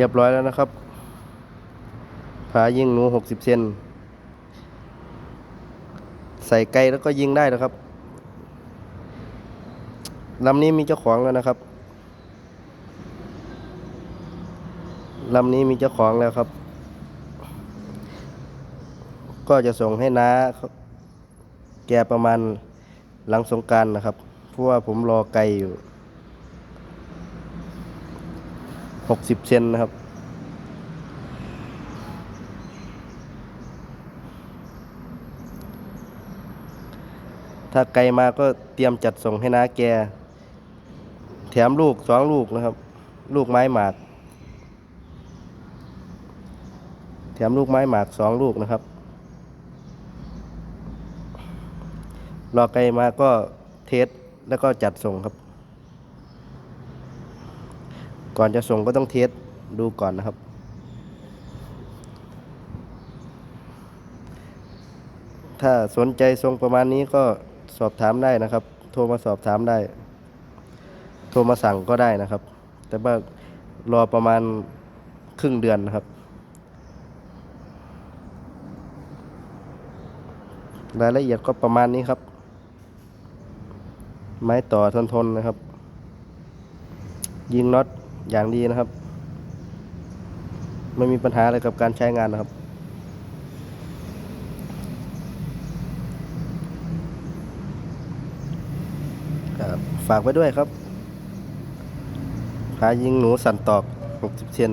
รียบร้อยแล้วนะครับผายิงหนูหกสิบเซนใส่ไกลแล้วก็ยิงได้นะครับลำนี้มีเจ้าของแล้วนะครับลำนี้มีเจ้าของแล้วครับ ก็จะส่งให้น้าแกประมาณหลังสงการนะครับ เพราะว่าผมรอไกลอยู่ หกสิบเซนนะครับ ถ้าไกลมาก็เตรียมจัดส่งให้น้าแก แถมลูกสองลูกนะครับ ลูกไม้หมาก แถมลูกไม้หมากสองลูกนะครับ รอไกลมาก็เทสแล้วก็จัดส่งครับ ก่อนจะส่งก็ต้องเทสดูก่อนนะครับ ถ้าสนใจทรงประมาณนี้ก็สอบถามได้นะครับ โทรมาสอบถามได้ โทรมาสั่งก็ได้นะครับ แต่ว่ารอประมาณครึ่งเดือนนะครับ รายละเอียดก็ประมาณนี้ครับ ไม้ต่อทนทนๆนะครับ ยิงน็อต อย่างดีนะครับ ไม่มีปัญหาอะไรกับการใช้งานนะครับ ฝากไว้ด้วยครับพายิงหนูสันตอก 60เซน